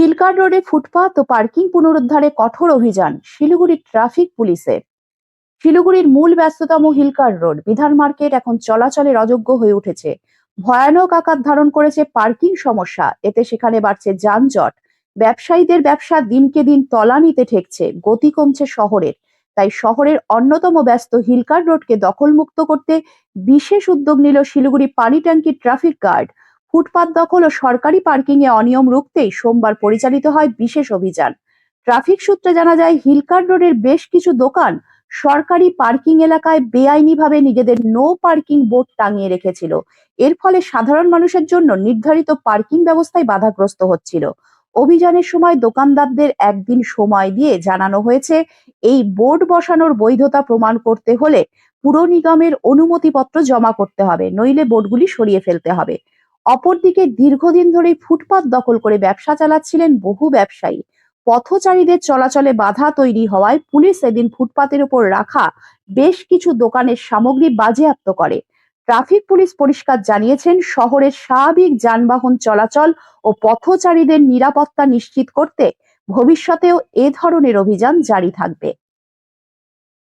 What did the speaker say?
Hill cart রোডে ফুটপাত ও parking পুনরুদ্ধারে কঠোর অভিযান, শিলিগুড়ি ট্রাফিক পুলিশের। শিলিগুড়ির মূল ব্যস্ততম হিলকার রোড, বিধান মার্কেট এখন চলাচলের অযোগ্য হয়ে উঠেছে। ভয়ানক আকার ধারণ করেছে পার্কিং সমস্যা, এতে সেখানে বাড়ছে যানজট। ব্যবসায়ীদের ব্যবসা দিনকে দিন তলানিতে ঠেকছে, গতি কমছে শহরের। তাই শহরের অন্যতম ব্যস্ত হিলকার রোডকে দখলমুক্ত করতে বিশেষ উদ্যোগ নিল শিলিগুড়ি পানি ট্যাঙ্কি ট্রাফিক গার্ড। ফুটপাত দখল ও সরকারি পার্কিং এ অনিয়ম রুখতেই সোমবার পরিচালিত হয় বিশেষ অভিযান। ট্রাফিক সূত্রে জানা যায়, হিলকার রোডের বেশ কিছু দোকান সরকারি পার্কিং এলাকায় বেআইনিভাবে নিজেদের নো পার্কিং বোর্ড টাঙিয়ে রেখেছিল। এর ফলে সাধারণ মানুষের জন্য নির্ধারিত পার্কিং ব্যবস্থায় বাধাগ্রস্ত হচ্ছিল। অভিযানের সময় দোকানদারদের একদিন সময় দিয়ে জানানো হয়েছে, এই বোর্ড বসানোর বৈধতা প্রমাণ করতে হলে পুর নিগমের অনুমতিপত্র জমা করতে হবে, নইলে বোর্ডগুলি সরিয়ে ফেলতে হবে। অপরদিকে দীর্ঘদিন ধরেই ফুটপাত দখল করে ব্যবসা চালাচ্ছিলেন বহু ব্যবসায়ী। পথচারীদের চলাচলে বাধা তৈরি হওয়ায় পুলিশ এদিন ফুটপাতের উপর রাখা বেশ কিছু দোকানের সামগ্রী বাজেয়াপ্ত করে। ট্রাফিক পুলিশ পরিষ্কার জানিয়েছেন, শহরের স্বাভাবিক যানবাহন চলাচল ও পথচারীদের নিরাপত্তা নিশ্চিত করতে ভবিষ্যতেও এ ধরনের অভিযান জারি থাকবে।